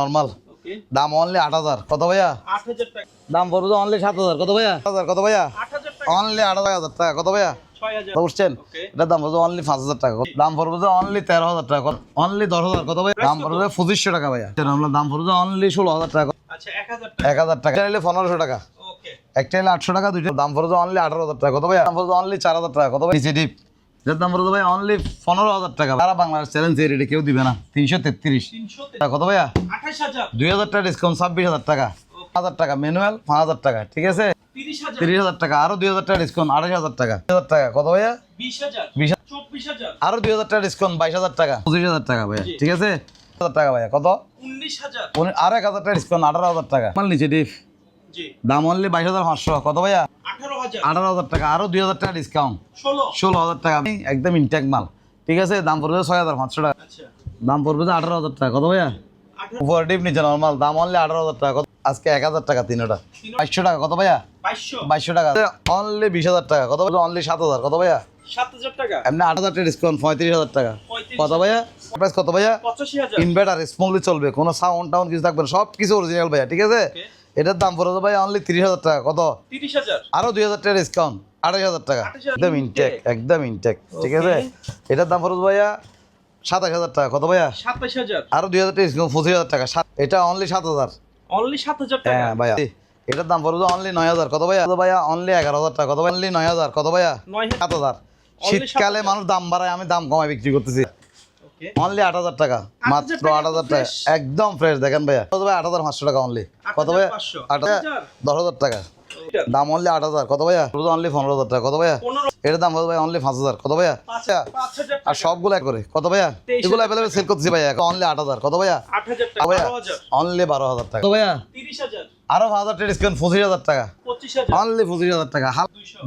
Normal দাম only আট হাজার কত ভাইয়া দাম পড়বে অনলি সাত হাজার কত ভাইয়া হাজার কত ভাইয়া অনলি আট হাজার টাকা কত ভাইয়া বুঝছেন এটার দাম পড়বে অনলি পাঁচ হাজার টাকা দাম পড়বে অনলি তেরো হাজার টাকা। অনলি দশ হাজার কত ভাইয়া? দাম পড়বে পঁচিশশো টাকা ভাইয়া। আমরা দাম পড়বে অনলি ষোলো হাজার টাকা। আচ্ছা এক হাজার টাকা। এক হাজার টাকা। নিলে পনেরোশো টাকা। একটা নিলে আটশো টাকা দুইটা দাম পড়বে অনলি আঠারো হাজার টাকা। কত ভাই দাম পড়বে অনলি চার হাজার টাকা। কত ভাই নিচে ডিপ এটার দাম পড়বে ভাই? অনলি পনেরো হাজার টাকা। সারা বাংলাদেশ চ্যালেঞ্জ এই রেটে কেউ দিবে না। তিনশো তেত্রিশ। কত ভাইয়া? দুই হাজার টাকা ডিসকাউন্ট ছাব্বিশ হাজার টাকা। হাজার টাকা ম্যানুয়াল পাঁচ হাজার টাকা ঠিক আছে? তিরিশ হাজার। টাকা আরও দুই হাজার টাকা ডিসকাউন্ট আড়াই হাজার টাকা। হাজার টাকা কত ভাইয়া? বিশ আরও দুই হাজার টাকা ডিসকাউন্ট বাইশ হাজার টাকা। পঁচিশ হাজার টাকা ভাইয়া ঠিক আছে? হাজার টাকা ভাইয়া কত? উনিশ হাজার। আরও এক হাজার টাকা ডিসকাউন্ট আঠারো হাজার টাকা। আমার নিচে জি দাম অনলি বাইশ হাজার পাঁচশো। কত ভাইয়া? আঠারো হাজার। টাকা। আরও দুই হাজার টাকা ডিসকাউন্ট ষোলো। হাজার টাকা। একদম ইনটেক মাল। ঠিক আছে? দাম পড়বে ছয় হাজার পাঁচশো টাকা। আচ্ছা। দাম পড়বে যে আঠারো হাজার টাকা। কত ভাইয়া? উপর ডিপ নিচে নর্মাল দাম অনলি আঠারো হাজার টাকা। আজকে এক হাজার টাকা তিনোটা বাইশশো টাকা। কত ভাইয়া? বাইশশো। টাকা। অনলি বিশ হাজার টাকা। কত অনলি সাত হাজার। কত ভাইয়া? এমনি আট হাজার ডিসকাউন্ট পঁয়ত্রিশ হাজার টাকা। কত ভাইয়া? প্রাইস কত ভাইয়া? ইনভার্টার স্মুথলি চলবে। কোনো সাউন্ড টাউন্ড কিছু থাকবে না। সব কিছু অরিজিনাল ভাইয়া। ঠিক আছে. এটার দাম পড়বে ভাইয়া অনলি তিরিশ হাজার টাকা। কত? তিরিশ হাজার। আরও দুই হাজার টাকা ডিসকাউন্ট আড়াই হাজার টাকা। একদম ইনটেক একদম ইনটেক ঠিক আছে? এটার দাম পড়বে ভাইয়া সাতাশ হাজার টাকা। কত ভাইয়া? সাতাশ হাজার। আরও দুই হাজার টাকা ডিসকাউন্ট পঁচিশ হাজার টাকা। সাত- এটা অনলি সাত হাজার। অনলি সাত হাজার টাকা। হ্যাঁ ভাইয়া। এটার দাম পড়বে অনলি নয় হাজার। কত ভাইয়া? ভাইয়া অনলি এগারো হাজার টাকা। কত অনলি নয় হাজার। কত ভাইয়া? সাত হাজার। শীতকালে মানুষ দাম বাড়ায় আমি দাম কমায় বিক্রি করতেছি। অনলি আট হাজার টাকা। মাত্র আট হাজার টাকা। একদম ফ্রেশ দেখেন ভাইয়া। কত ভাই আট হাজার পাঁচশো টাকা অনলি কত ভাইয়া? 8,500 আট দশ হাজার? টাকা। দাম অনলি আট হাজার। কত ভাইয়া? অনলি পনেরো হাজার টাকা। কত ভাইয়া? এটার দাম কত ভাই অনলি পাঁচ হাজার। কত ভাইয়া? আর সবগুলো এক করে। কত ভাইয়া? এগুলো অ্যাভেলেবেল সেল করতেছি ভাইয়া। অনলি আট হাজার। কত ভাইয়া? ভাইয়া? অনলি বারো হাজার টাকা। কত ভাইয়া? আরও পাঁচ হাজার টাকা ডিসকাউন্ট পঁচিশ হাজার টাকা। অনলি পঁচিশ হাজার টাকা।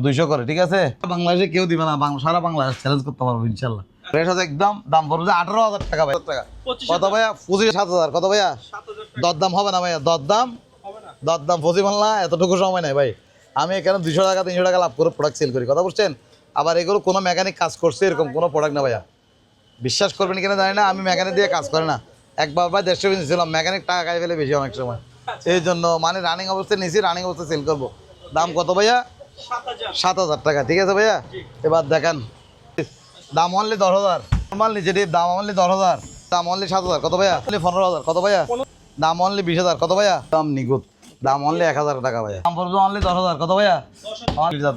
দুইশো। করে ঠিক আছে? বাংলাদেশে কেউ দিবে না। বাংলা সারা বাংলাদেশ চ্যালেঞ্জ করতে পারব ইনশাল্লাহ। রেট একদম দাম পড়বে আঠারো হাজার টাকা ভাই। টাকা কত ভাইয়া? পঁচিশ সাত হাজার। কত ভাইয়া? দরদাম হবে না ভাইয়া দরদাম? দরদাম পসিবল না এতটুকু সময় নাই ভাই। আমি এখানে দুশো টাকা তিনশো টাকা লাভ করে প্রোডাক্ট সেল করি। কথা বুঝছেন? আবার এগুলো কোনো মেকানিক কাজ করছে এরকম কোনো প্রোডাক্ট না ভাইয়া। বিশ্বাস করবেন কিনা জানি না আমি মেকানিক দিয়ে কাজ করে না। একবার ভাই দেড়শো পিস ছিলাম মেকানিক টাকা খাই ফেলে বেশি অনেক সময়। এই জন্য মানে রানিং অবস্থায় নিয়েছি রানিং অবস্থায় সেল করব। দাম কত ভাইয়া? সাত হাজার। টাকা ঠিক আছে ভাইয়া? এবার দেখেন দাম অনলি দশ হাজার। নর্মাল নিচে ডিপ দাম অনলি দশ হাজার। দাম অনলি সাত হাজার। কত ভাইয়া? অনলি পনেরো হাজার। কত ভাইয়া? দাম অনলি বিশ হাজার। কত ভাইয়া? দাম নিগুত দাম অনলি এক হাজার টাকা ভাইয়া। দাম পড়বে অনলি দশ হাজার। কত ভাইয়া?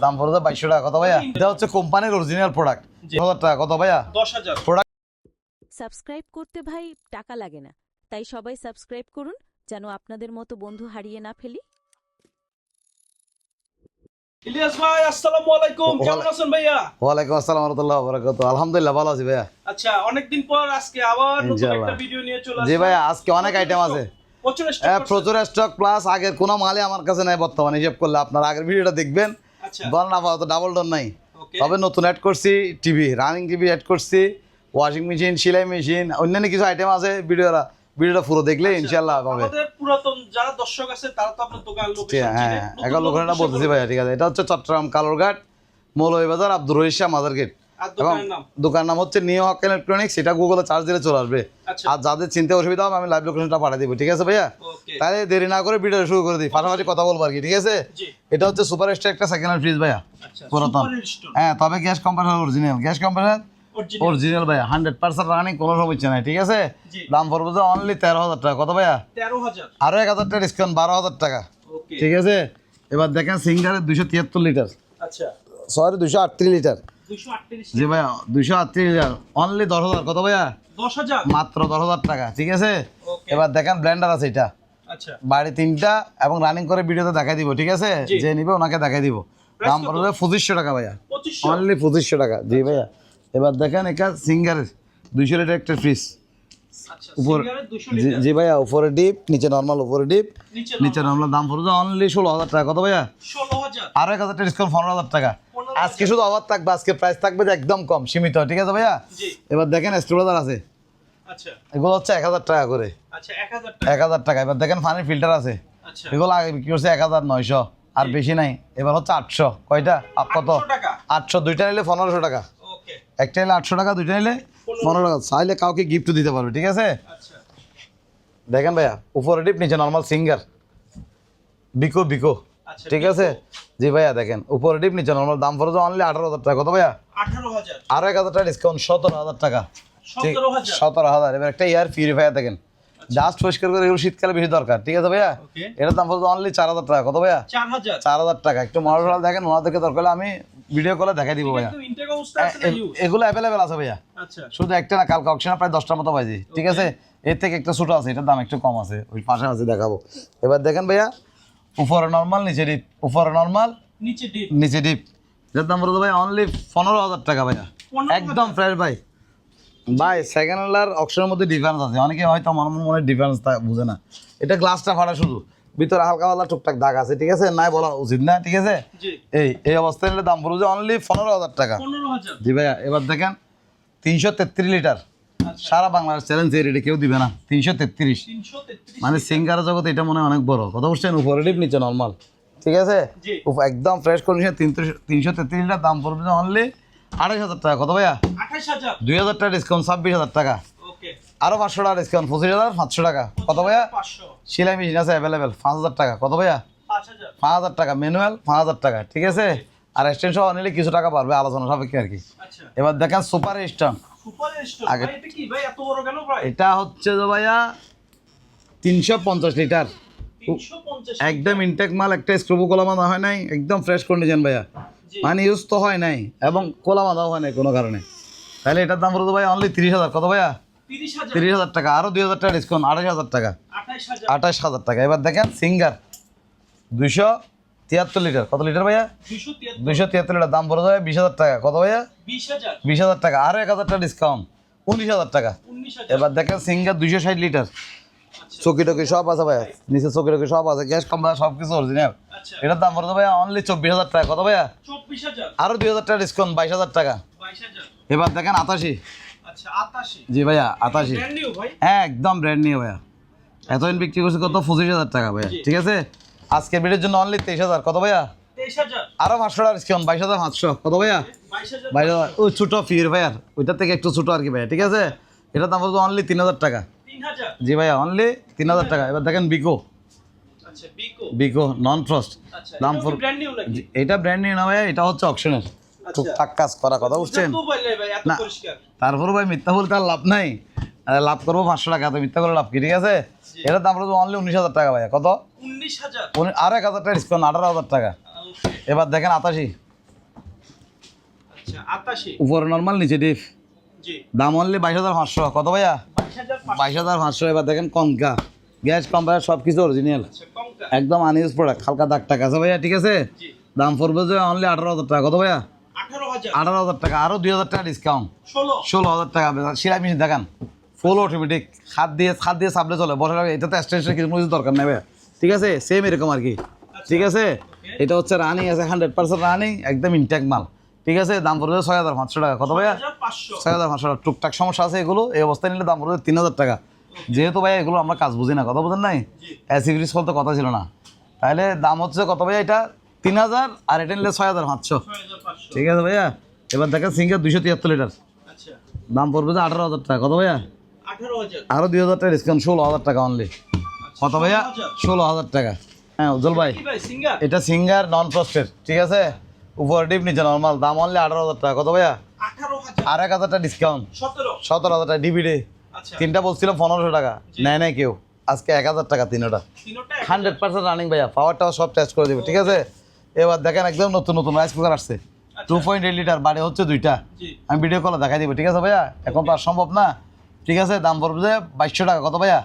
দাম পড়বে বাইশশো টাকা। কত ভাইয়া? এটা হচ্ছে কোম্পানির অরিজিনাল প্রোডাক্ট। হাজার টাকা। কত ভাইয়া? দশ হাজার। সাবস্ক্রাইব করতে ভাই টাকা লাগে না। তাই সবাই সাবস্ক্রাইব করুন যেন আপনাদের মতো বন্ধু হারিয়ে না ফেলি। ইলিয়াস ভাই আসসালামু আলাইকুম। কেমন আছেন ভাইয়া? ওয়ালাইকুম আসসালাম রহমতুল্লাহ বরাকাত। আলহামদুলিল্লাহ ভালো আছি ভাইয়া। আচ্ছা অনেকদিন পর আজকে আবার নতুন একটা ভিডিও নিয়ে চলে জি ভাইয়া আজকে অনেক আইটেম আছে। প্রচুর স্টক প্লাস আগের কোনো মালই আমার কাছে নাই বর্তমানে। হিসেব করলে আপনার আগের ভিডিওটা দেখবেন। আচ্ছা। ডাবল ডোর নাই। তবে নতুন অ্যাড করছি টিভি রানিং টিভি অ্যাড করছি ওয়াশিং মেশিন সেলাই মেশিন অন্যান্য কিছু আইটেম আছে ভিডিওটা ভিডিওটা পুরো দেখলে ইনশাল্লাহ পাবে। আমাদের পুরাতন যারা দর্শক আছে তারা তো আপনার দোকান লোকেশন আছে, হ্যাঁ এখন লোকেশনটা বলতেছি ভাইয়া ঠিক আছে। এটা হচ্ছে চট্টগ্রাম কালোরঘাট মৌলভীবাজার আব্দুর রহিদ শাহ মাদার গেট। এবং দোকানের নাম? দোকান নাম হচ্ছে নিউ হক ইলেকট্রনিক্স সেটা গুগলে চার্জ দিলে চলে আসবে। আচ্ছা। আর যাদের চিনতে অসুবিধা হবে আমি লাইভ লোকেশনটা পাঠিয়ে দিব ঠিক আছে ভাইয়া? তাহলে দেরি না করে ভিডিও শুরু করে দিই পাশাপাশি কথা বলব আর কি ঠিক আছে? এটা হচ্ছে সুপার স্টার একটা সেকেন্ড হ্যান্ড ফ্রিজ ভাইয়া আচ্ছা পুরাতন। হ্যাঁ তবে gas compressor original gas compressor original ভাইয়া হান্ড্রেড পার্সেন্ট রানিং কোনো সমস্যা নাই ঠিক আছে? দাম পড়বে যে অনলি তেরো হাজার টাকা কত ভাইয়া? 13000 আরও এক হাজার টাকা ডিসকাউন্ট বারো হাজার টাকা। ওকে ঠিক আছে? এবার দেখেন সিঙ্গারের দুশো তিয়াত্তর লিটার আচ্ছা। সরি দুশো আটত্রিশ লিটার 238 জি ভাইয়া দুশো আটত্রিশ লিটার অনলি দশ হাজার কত ভাইয়া? 10000 মাত্র দশ হাজার টাকা ঠিক আছে? ওকে এবার দেখেন ব্লেন্ডার আছে এটা। আচ্ছা। বাড়ি তিনটা এবং রানিং করে ভিডিওতে দেখাই দিব ঠিক আছে? যে নিবে ওনাকে দেখাই দিব। দাম পড়বে পঁচিশশো টাকা ভাইয়া। অনলি পঁচিশশো টাকা জি ভাইয়া। এবার দেখেন এটা সিঙ্গারের দুইশো লিটার একটা ফ্রিজ আচ্ছা উপর জি জি ভাইয়া উপরে ডিপ নিচে নর্মাল উপরে ডিপ নিচে নর্মাল দাম পড়বে অনলি ষোলো হাজার টাকা। কত ভাইয়া? 16000 আরও এক হাজার টাকা ডিসকাউন্ট পনেরো হাজার টাকা। আজকে শুধু অফার থাকবে আজকে প্রাইস থাকবে যে একদম কম সীমিত ঠিক আছে ভাইয়া? এবার দেখেন স্ট্রোলার আছে। আচ্ছা। এগুলো হচ্ছে এক হাজার টাকা করে। আচ্ছা 1000 টাকা। এক হাজার টাকা। এবার দেখেন পানির ফিল্টার আছে। এগুলো আগে বিক্রি করছে এক হাজার নয়শো আর বেশি নাই। এবার হচ্ছে আটশো। কয়টা? কত? আটশো দুইটা নিলে পনেরোশো টাকা। একটা নিলে আটশো টাকা দুইটা নিলে পনেরো টাকা। চাইলে কাউকে গিফট দিতে পারবে ঠিক আছে? আচ্ছা। দেখেন ভাইয়া উপরে ডিপ নিচে নর্মাল সিঙ্গার বিকো বিকো আচ্ছা, ঠিক আছে? জি ভাইয়া দেখেন উপরে ডিপ নিচে নর্মাল দাম পড়েছে অনলি আঠারো হাজার টাকা। কত ভাইয়া? আরও এক হাজার টাকা ডিসকাউন্ট সতেরো হাজার টাকা। ঠিক সতেরো হাজার। এবার একটা ইয়ার পিউরিফায়ার দেখেন। জাস্ট পরিষ্কার করে এগুলো শীতকালে বেশি দরকার ঠিক আছে ভাইয়া? এটার দাম পড়ছে অনলি চার হাজার টাকা। কত ভাইয়া? চার হাজার। টাকা। একটু মডেল দেখেন ওনাদেরকে দরকার আমি ভিডিও কলে দেখাই দিব ভাইয়া। এগুলো অ্যাভেলেবেল আছে ভাইয়া। আচ্ছা। শুধু একটা না কালকে অকশনে প্রায় দশটার মতো বাজি ঠিক আছে? এর থেকে একটা ছোটো আছে এটার দাম একটু কম আছে ওই পাশে আছে দেখাবো। এবার দেখেন ভাইয়া উপরে নর্মাল নিচে ডিপ উপরে নর্মাল নিচে ডিপ নিচে ডিপ এটার দাম বলতে ভাই অনলি পনেরো হাজার টাকা ভাইয়া। একদম ফ্রেশ ভাই। ভাই সেকেন্ড হ্যান্ড আর অকশনের মধ্যে ডিফারেন্স আছে। অনেকে হয়তো আমার মনে ডিফারেন্স বুঝে না। এটা গ্লাসটা ফাটা শুধু। ভিতরে হালকা পাতলা টুকটাক দাগ আছে ঠিক আছে? নাই বলা উচিত না ঠিক আছে? এই এই অবস্থায় নিলে দাম পড়ছে অনলি পনেরো হাজার টাকা। জি ভাইয়া এবার দেখেন তিনশো তেত্রিশ লিটার। আচ্ছা। সারা বাংলার চ্যালেঞ্জ এই রেটে কেউ দিবে না তিনশো তেত্রিশ। মানে সিঙ্গার জগতে এটা মনে হয় অনেক বড়। কথা বুঝছেন উপরে ডিপ নিচে নর্মাল ঠিক আছে? একদম ফ্রেশ কন্ডিশন তিনশো তিনশো তেত্রিশ লিটার দাম পড়বে অনলি আড়াইশ হাজার টাকা। কত ভাইয়া? দুই হাজার টাকা ডিসকাউন্ট ছাব্বিশ হাজার টাকা। আরও পাঁচশো টাকা ডিসকাউন্ট পঁচিশ হাজার পাঁচশো টাকা। কত ভাইয়া? সেলাই মেশিন আছে অ্যাভেলেবেল পাঁচ হাজার টাকা। কত ভাইয়া? পাঁচ হাজার। টাকা। ম্যানুয়াল পাঁচ হাজার টাকা। ঠিক আছে? আর এক্সটেনশন নিলে কিছু টাকা পারবে আলোচনা সাপেক্ষে আর কি। আচ্ছা। এবার দেখেন সুপার সুপার আগে- এটা হচ্ছে যে ভাইয়া তিনশো পঞ্চাশ লিটার একদম ইনটেক মাল একটা স্ক্রুবু কোলা বাঁধা হয় নাই একদম ফ্রেশ কন্ডিশন ভাইয়া। মানে ইউজ তো হয় নাই এবং কোলা বাঁধাও হয় নাই কোনো কারণে। তাহলে এটার দাম পড়তো ভাই অনলি তিরিশ হাজার। কত ভাইয়া? তিরিশ হাজার। টাকা আরও দুই হাজার টাকা ডিসকাউন্ট আড়াইশ হাজার টাকা। আঠাশ হাজার। টাকা। এবার দেখেন সিঙ্গার দুইশো তিয়াত্তর লিটার। কত লিটার ভাইয়া? দুশো তিয়াত্তর। দুইশো তিয়াত্তর লিটার। দাম পড়ে যাবে বিশ হাজার টাকা। কত ভাইয়া? বিশ হাজার। টাকা। আরও এক হাজার টাকা ডিসকাউন্ট উনিশ হাজার টাকা। এবার দেখেন সিঙ্গার দুইশো ষাট লিটার। আচ্ছা। চকি টকি সব আছে ভাইয়া। নিচে চকি টকি সব আছে। গ্যাস কম সব কিছু অরিজিনাল এটার দাম পড়ে ভাইয়া অনলি চব্বিশ হাজার টাকা। কত ভাইয়া? আরও দুই হাজার টাকা ডিসকাউন্ট বাইশ হাজার টাকা। এবার দেখেন আতাশি জি ভাইয়া আতাশি নিউ হ্যাঁ একদম ব্র্যান্ড নিয়ে ভাইয়া। এতদিন বিক্রি করছি কত? পঁচিশ হাজার টাকা ভাইয়া। ঠিক আছে? আজকের ভিডিওর জন্য অনলি তেইশ হাজার। কত ভাইয়া? আরও পাঁচশো টাকা ডিসকাউন্ট বাইশ হাজার পাঁচশো। কত ভাইয়া? বাইশ হাজার ওই ছোটো ফির ভাইয়ার ওইটার থেকে একটু ছোটো আর কি ভাইয়া। ঠিক আছে? এটার দাম পড়বে অনলি তিন হাজার টাকা। জি ভাইয়া অনলি তিন হাজার টাকা। এবার দেখেন বিকো আচ্ছা বিকো নন ফ্রস্ট আচ্ছা দাম ব্র্যান্ড নিউ এটা ব্র্যান্ড নিয়ে না ভাইয়া এটা হচ্ছে অপশনের আচ্ছা। টুকটাক কাজ করা কথা বুঝছেন? ভাই এত না। তারপরে ভাই মিথ্যা বলতে আর লাভ নাই। লাভ করব পাঁচশো টাকা তো মিথ্যা করে লাভ কি ঠিক আছে? এটার দাম পড়বে অনলি উনিশ হাজার টাকা ভাইয়া কত? উনিশ হাজার। আরও এক হাজার টাকা ডিসকাউন্ট আঠারো হাজার টাকা। এবার দেখেন আতাশি আচ্ছা উপরে নর্মাল নিচে ডিপ দাম অনলি বাইশ হাজার পাঁচশো কত ভাইয়া? বাইশ হাজার পাঁচশো। এবার দেখেন কনকা। গ্যাস কোম্পানির সব কিছু অরিজিনাল আচ্ছা একদম আনইউজ প্রোডাক্ট হালকা দাগ টাকা আছে ভাইয়া ঠিক আছে? দাম পড়বে যে অনলি আঠারো হাজার টাকা কত ভাইয়া? আঠারো হাজার। টাকা আরও দুই হাজার টাকা ডিসকাউন্ট ষোলো। হাজার টাকা সিলাই মেশিন দেখান। ফুল অটোমেটিক হাত দিয়ে হাত দিয়ে সাবলে চলে। বসে রাখে এটাতে এক্সটেনশন কিছু কিছু দরকার নেই ভাইয়া। ঠিক আছে? সেম এরকম আর কি। ঠিক আছে? এটা হচ্ছে রানিং আছে হান্ড্রেড পার্সেন্ট রানিং একদম ইনটেক মাল। ঠিক আছে? দাম পড়বে ছয় হাজার পাঁচশো টাকা। কত ভাইয়া? ছয় হাজার পাঁচশো। টাকা। টুকটাক সমস্যা আছে এগুলো। এই অবস্থায় নিলে দাম পড়বে তিন হাজার টাকা। যেহেতু ভাই এগুলো আমরা কাজ বুঝি না। কথা বুঝেন নাই? অ্যাসিভিটিস বলতে কথা ছিল না। তাহলে দাম হচ্ছে কত ভাইয়া এটা? তিন হাজার আর এটা নিলে ছয় হাজার পাঁচশো। ঠিক আছে ভাইয়া? এবার দেখেন সিঙ্গার দুশো তিয়াত্তর লিটার। আচ্ছা। দাম পড়বে যে আঠারো হাজার টাকা। কত ভাইয়া? আরও দুই হাজার টাকা ডিসকাউন্ট ষোলো হাজার টাকা অনলি আচ্ছা, কত ভাইয়া? ষোলো হাজার। টাকা। হ্যাঁ উজ্জ্বল ভাই এটা সিঙ্গার? নন ফ্রস্টেড ঠিক আছে? উপর ডিপ নিচে নর্মাল দাম অনলি আঠারো হাজার টাকা। কত ভাইয়া? আর এক হাজার টাকা ডিসকাউন্ট সতেরো। হাজার টাকা ডিবিডি আচ্ছা। তিনটা বলছিলাম পনেরোশো টাকা। নেয় নাই কেউ। আজকে এক হাজার টাকা তিনোটা। তিনোটা হান্ড্রেড পার্সেন্ট রানিং ভাইয়া। পাওয়ার টাওয়ার সব টেস্ট করে দেবে ঠিক আছে? এবার দেখেন একদম নতুন নতুন রাইস কুকার আসছে। টু পয়েন্ট এইট লিটার বাড়ি হচ্ছে দুইটা। আমি ভিডিও কলে দেখাই দিব ঠিক আছে ভাইয়া? এখন তো আর সম্ভব না। ঠিক আছে দাম পড়বে যে বাইশশো টাকা কত ভাইয়া?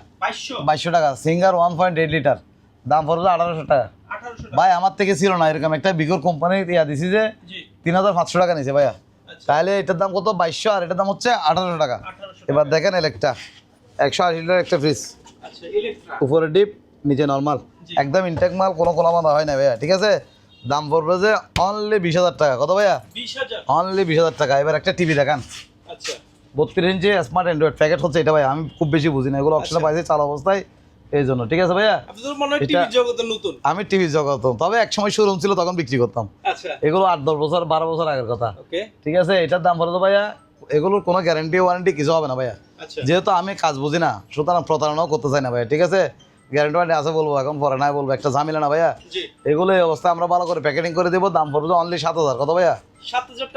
বাইশশো। টাকা। Singer one point eight litre দাম পড়বে যে আঠারোশো টাকা। ভাই আমার থেকে ছিল না এরকম একটা বিগর কোম্পানির ইয়া দিছি যে তিন হাজার পাঁচশো টাকা নিছে ভাইয়া। আচ্ছা। তাহলে এটার দাম কত? বাইশশো আর এটার দাম হচ্ছে আঠারোশো টাকা। এবার দেখেন এলেকটা একশো আশি লিটার একটা ফ্রিজ আচ্ছা উপরে ডিপ নিচে নর্মাল একদম ইনটেক মাল কোনো কোনো বাঁধা হয় না ভাইয়া ঠিক আছে? দাম পড়বে যে অনলি বিশ হাজার টাকা। কত ভাইয়া? অনলি বিশ হাজার টাকা। এবার একটা টিভি দেখান। আচ্ছা। বত্রিশ ইঞ্চি স্মার্ট অ্যান্ড্রয়েড প্যাকেট হচ্ছে এটা ভাই আমি খুব বেশি বুঝি না। এগুলো অপশনে আচ্ছা। পাইছি চাল অবস্থায়। এই জন্য। ঠিক আছে ভাইয়া? আমি টিভি জগত। তবে এক সময় শোরুম ছিল তখন বিক্রি করতাম। আচ্ছা। এগুলো আট দশ বছর বারো বছর আগের কথা। ঠিক আছে? এটার দাম পড়ে তো ভাইয়া এগুলোর কোনো গ্যারান্টি ওয়ারেন্টি কিছু হবে না ভাইয়া। যেহেতু আমি কাজ বুঝি না সুতরাং প্রতারণাও করতে চাই না ভাইয়া। ঠিক আছে? গ্যারান্টি ওয়ারেন্টি আছে বলব এখন পরে নাই বলব একটা ঝামেলা না ভাইয়া। এগুলো এই অবস্থা আমরা ভালো করে প্যাকেটিং করে দেবো দাম পড়বে অনলি সাত হাজার কত ভাইয়া?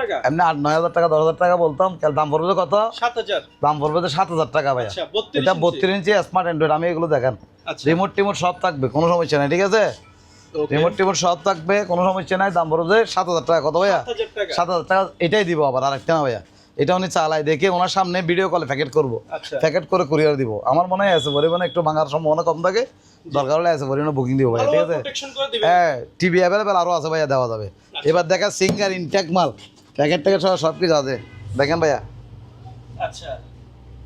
টাকা। এমনি আট নয় হাজার টাকা দশ হাজার টাকা বলতাম দাম পড়বে কত? সাত হাজার। দাম পড়বে তো সাত হাজার টাকা ভাইয়া। আচ্ছা এটা বত্রিশ ইঞ্চি স্মার্ট অ্যান্ড্রয়েড আমি এগুলো দেখেন। আচ্ছা। রিমোট টিমোট সব থাকবে কোনো সমস্যা নাই ঠিক আছে? রিমোট টিমোট সব থাকবে কোনো সমস্যা নাই দাম পড়বে সাত হাজার টাকা কত ভাইয়া? সাত হাজার টাকা। সাত হাজার টাকা এটাই দিব আবার আরেকটা না ভাইয়া। এটা উনি চালায় দেখে ওনার সামনে ভিডিও কলে প্যাকেট করব। আচ্ছা। প্যাকেট করে কুরিয়ার দিব। আমার মনে হয় আছে পরিমাণে একটু ভাঙার সম্ভাবনা কম থাকে। দরকার হলে আছে পরিমাণে বুকিং দিব ভাইয়া ঠিক আছে? হ্যাঁ টিভি অ্যাভেলেবেল আরও আছে ভাইয়া দেওয়া যাবে। এবার দেখা সিঙ্গার ইনটেক মাল। প্যাকেট ট্যাকেট সব সব কিছু আছে। দেখেন ভাইয়া। আচ্ছা।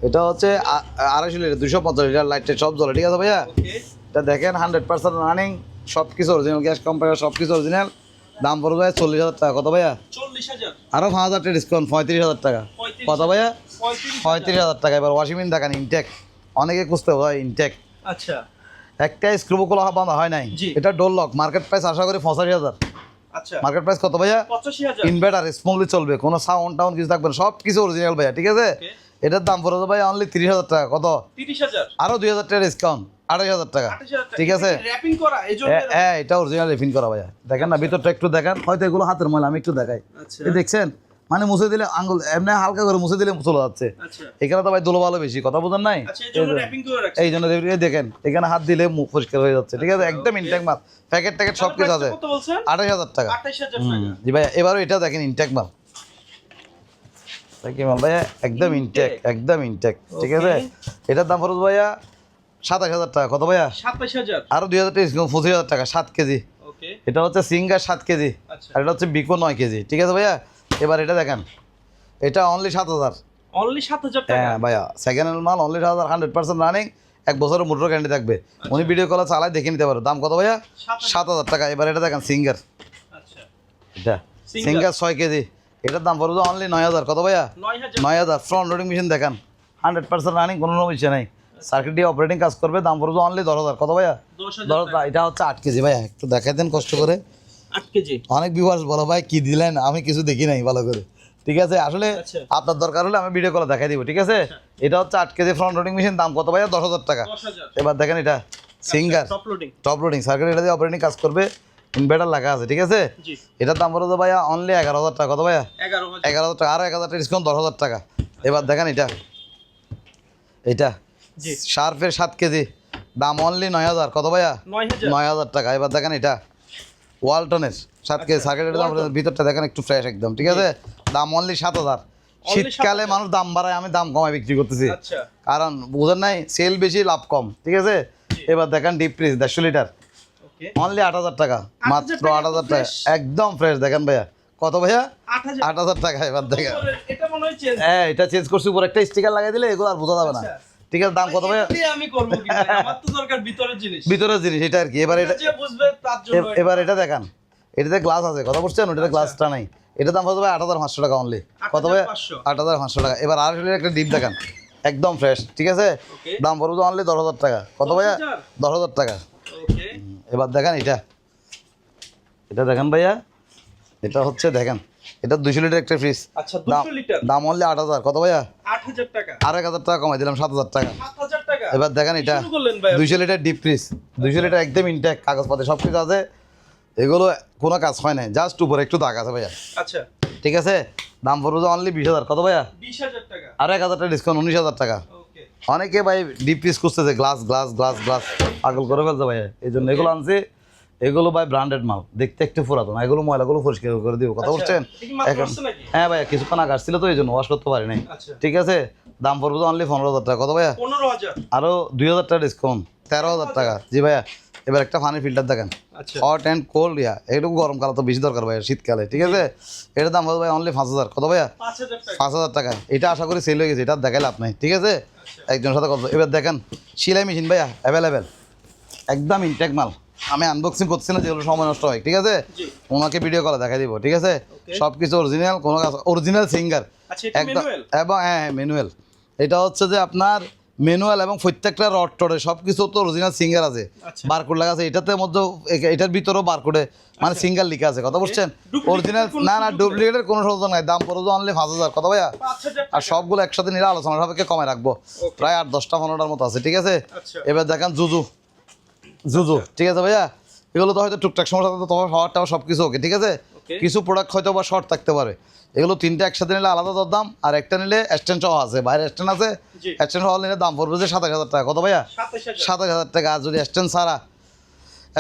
এটা হচ্ছে আড়াইশো লিটার দুশো পঞ্চাশ লিটার লাইট সব জ্বলে ঠিক আছে ভাইয়া? এটা দেখেন হান্ড্রেড পার্সেন্ট রানিং সব কিছু অরিজিনাল গ্যাস কোম্পানি সব কিছু অরিজিনাল দাম পড়বে ভাইয়া চল্লিশ হাজার টাকা। কত ভাইয়া? আরও পাঁচ হাজার টাকা ডিসকাউন্ট পঁয়ত্রিশ হাজার টাকা। কত ভাইয়া? পঁয়ত্রিশ হাজার। টাকা। এবার ওয়াশিং মেশিন দেখান ইনটেক অনেকে খুঁজতে হয় ইনটেক আচ্ছা। একটা স্ক্রু খোলা বাঁধা হয় নাই। এটা ডোর লক মার্কেট প্রাইস আশা করি পঁচাশি হাজার। আচ্ছা। মার্কেট প্রাইস কত ভাইয়া? ইনভার্টার স্মুথলি চলবে। কোনো সাউন্ড টাউন কিছু থাকবে না। সব কিছু অরিজিনাল ভাইয়া ঠিক আছে. এটার দাম পড়ে ভাই অনলি তিরিশ হাজার টাকা। কত? তিরিশ হাজার। আরও দুই হাজার টাকা ডিসকাউন্ট আড়াই হাজার টাকা। ঠিক আছে? র্যাপিং করা? এই হ্যাঁ এটা অরিজিনাল রিফিন করা ভাইয়া। দেখেন না ভিতরটা একটু দেখান। হয়তো এগুলো হাতের ময়লা আমি একটু দেখাই। আচ্ছা। দেখছেন? মানে মুছে দিলে আঙ্গুল এমনি হালকা করে মুছে দিলে চলে যাচ্ছে। আচ্ছা। এখানে তো ভাই দুলো ভালো বেশি। কথা বোঝেন নাই? আচ্ছা এই জন্য র্যাপিং করে রাখছি। এই জন্য দেখেন এখানে হাত দিলে মুখ পরিষ্কার হয়ে যাচ্ছে। ঠিক আছে? একদম ইনটেক মাল। প্যাকেট ট্যাকেট সব কিছু আছে। কত বলছেন? আঠাশ হাজার টাকা। জি ভাই এবারও এটা দেখেন ইনটেক মাল। কি ভাইয়া একদম ইনটেক একদম ইনটেক ঠিক আছে? এটার দাম খরচ ভাইয়া সাতাশ হাজার টাকা কত ভাইয়া? সাতাশ হাজার। আরও দুই হাজার টাকা পঁচিশ হাজার টাকা সাত কেজি। এটা হচ্ছে সিঙ্গার সাত কেজি আচ্ছা। আর এটা হচ্ছে বিকো নয় কেজি ঠিক আছে ভাইয়া? এবার এটা দেখেন এটা অনলি সাত হাজার। অনলি সাত হাজার হ্যাঁ ভাইয়া সেকেন্ড হ্যান্ড মাল অনলি সাত হাজার হান্ড্রেড পার্সেন্ট রানিং এক বছরের মোটর গ্যারান্টি থাকবে। উনি ভিডিও কলে চালায় দেখে নিতে পারো। দাম কত ভাইয়া? সাত হাজার। টাকা এবার এটা দেখেন সিঙ্গার। আচ্ছা। এটা সিঙ্গার ছয় কেজি। এটার দাম পড়বে অনলি নয় হাজার। কত ভাইয়া? নয় হাজার। ফ্রন্ট লোডিং মেশিন দেখান। হান্ড্রেড পার্সেন্ট রানিং কোনো সমস্যা নেই। সার্কিট দিয়ে অপারেটিং কাজ করবে দাম পড়বে অনলি দশ হাজার। কত ভাইয়া? দশ এটা হচ্ছে আট কেজি ভাইয়া। একটু দেখাই দেন কষ্ট করে। আট কেজি। অনেক ভিউয়ার্স বলো ভাই কি দিলেন? আমি কিছু দেখি নাই ভালো করে। ঠিক আছে? আসলে আচ্ছা। আপনার দরকার হলে আমি ভিডিও কলে দেখাই দিব ঠিক আছে? এটা হচ্ছে আট কেজি ফ্রন্ট লোডিং মেশিন দাম কত ভাইয়া? দশ হাজার টাকা। এবার দেখেন এটা। Singer top loading top loading circuit এটা দিয়ে অপারেটিং কাজ করবে। ইনভার্টার লাগা আছে ঠিক আছে? এটার দাম পড়বে ভাইয়া অনলি এগারো হাজার টাকা কত ভাইয়া? এগারো হাজার। টাকা আরও এক হাজার টাকা ডিসকাউন্ট দশ হাজার টাকা। এবার দেখেন এটা। এটা? শার্পের সাত কেজি। দাম অনলি নয় হাজার কত ভাইয়া? নয় হাজার। টাকা। এবার দেখেন এটা। ওয়ালটনের সাত কেজি সার্কিটের দাম ভিতরটা দেখেন একটু ফ্রেশ একদম ঠিক আছে? দাম অনলি সাত হাজার। শীতকালে মানুষ দাম বাড়ায় আমি দাম কমায় বিক্রি করতেছি। আচ্ছা। কারণ বুঝেন নাই সেল বেশি লাভ কম ঠিক আছে? এবার দেখেন ডিপ ফ্রিজ দেড়শো লিটার অনলি আট হাজার টাকা। মাত্র আট হাজার টাকা। একদম ফ্রেশ দেখেন ভাইয়া। কত ভাইয়া? আট হাজার টাকা এবার দেখেন। এটা মনে হয় হ্যাঁ এটা চেঞ্জ করছি উপর একটা স্টিকার লাগাই দিলে এগুলো আর বোঝা যাবে না। আচ্ছা। ঠিক আছে দাম কত ভাইয়া? আমি করব আমার তো দরকার ভিতরের জিনিস। ভিতরের জিনিস এটা আর কি। এবার এটা বুঝবে তার জন্য এবার এটা দেখান। এটাতে গ্লাস আছে কথা বুঝছেন ওটাতে গ্লাসটা নাই। এটা দাম কত ভাই আট হাজার পাঁচশো টাকা অনলি কত ভাই 8,500 আট হাজার পাঁচশো টাকা। এবার লিটার একটা ডিপ দেখান। একদম ফ্রেশ ঠিক আছে? দাম পড়বে অনলি দশ হাজার টাকা। কত ভাইয়া? 10,000? দশ হাজার টাকা। ওকে এবার দেখেন এটা। এটা দেখেন ভাইয়া। এটা হচ্ছে দেখেন এটা দুশো লিটার একটা ফ্রিজ আচ্ছা দাম দুশো লিটার? দাম অনলি আট হাজার। কত ভাইয়া? আট হাজার টাকা। আর এক হাজার টাকা কমাই দিলাম সাত হাজার টাকা। এবার দেখেন এটা দুইশো লিটার ডিপ ফ্রিজ দুইশো লিটার একদম ইনটেক কাগজপাতি সব কিছু আছে। এগুলো কোনো কাজ হয় না জাস্ট উপরে একটু দাগ আছে ভাইয়া। আচ্ছা। ঠিক আছে? দাম পড়বে অনলি বিশ হাজার। কত ভাইয়া? বিশ হাজার টাকা। আর এক হাজার টাকা ডিসকাউন্ট উনিশ হাজার টাকা। অনেকে ভাই ডিপ পিস খুঁজতেছে গ্লাস গ্লাস গ্লাস গ্লাস পাগল করে ফেলছে ভাইয়া এই জন্য এগুলো আনছি। এগুলো ভাই ব্র্যান্ডেড মাল দেখতে একটু পুরাতন। এগুলো ময়লাগুলো পরিষ্কার করে দিব। কথা আচ্ছা, বলছেন? এখন হ্যাঁ ভাইয়া কিছুক্ষণ আগে আসছিল তো এই জন্য ওয়াশ করতে পারি নাই আচ্ছা। ঠিক আছে? দাম পড়বে অনলি পনেরো হাজার টাকা। কত ভাইয়া? পনেরো হাজার। আরও দুই হাজার টাকা ডিসকাউন্ট তেরো হাজার টাকা। জি ভাইয়া এবার একটা পানির ফিল্টার দেখেন। হট অ্যান্ড কোল্ড ইয়া। একটু গরমকালে তো বেশি দরকার ভাইয়া শীতকালে। ঠিক আছে? এটার দাম হবে ভাই অনলি পাঁচ হাজার। কত ভাইয়া? পাঁচ হাজার টাকা। এটা আশা করি সেল হয়ে গেছে এটা লাভ নাই। ঠিক আছে? একজনের সাথে কথা এবার দেখেন সেলাই মেশিন ভাইয়া অ্যাভেলেবেল একদম ইনটেক মাল। আমি আনবক্সিং করছি না যেগুলো সময় নষ্ট হয় ঠিক আছে? ওনাকে ভিডিও কলে দেখা দিব ঠিক আছে. সব কিছু অরিজিনাল কোনো কাজ অরিজিনাল সিঙ্গার আচ্ছা একদম এবং হ্যাঁ হ্যাঁ ম্যানুয়াল এটা হচ্ছে যে আপনার ম্যানুয়াল এবং প্রত্যেকটা রড টডে সব কিছু তো অরিজিনাল সিঙ্গার আছে। আচ্ছা। বারকোড লাগা আছে। এটাতে মধ্যে এটার ভিতরেও বারকোডে মানে সিঙ্গার লিখা আছে। কথা বুঝছেন Duplicate অরিজিনাল না না ডুপ্লিকেটের কোনো সুযোগ নাই। দাম পড়ে অনলি পাঁচ হাজার। কথা ভাইয়া আর সবগুলো একসাথে নিলে আলোচনা সাপেক্ষে কমে রাখব। প্রায় আট দশটা পনেরোটার মতো আছে। ঠিক আছে? আচ্ছা। এবার দেখেন জুজু। জুজু। ঠিক আছে ভাইয়া? এগুলো তো হয়তো টুকটাক সমস্যা থাকতে তোমার পাওয়ারটা সব কিছু ওকে। ঠিক আছে? কিছু প্রোডাক্ট হয়তো বা শর্ট থাকতে পারে। এগুলো তিনটা একসাথে নিলে আলাদা দর দাম আর একটা নিলে স্ট্যান্ড সহ আছে। বাইরে স্ট্যান্ড আছে। স্ট্যান্ড সহ নিলে দাম পড়বে যে সাতাশ হাজার টাকা। কত ভাইয়া? সাতাশ হাজার। টাকা। আর যদি স্ট্যান্ড সারা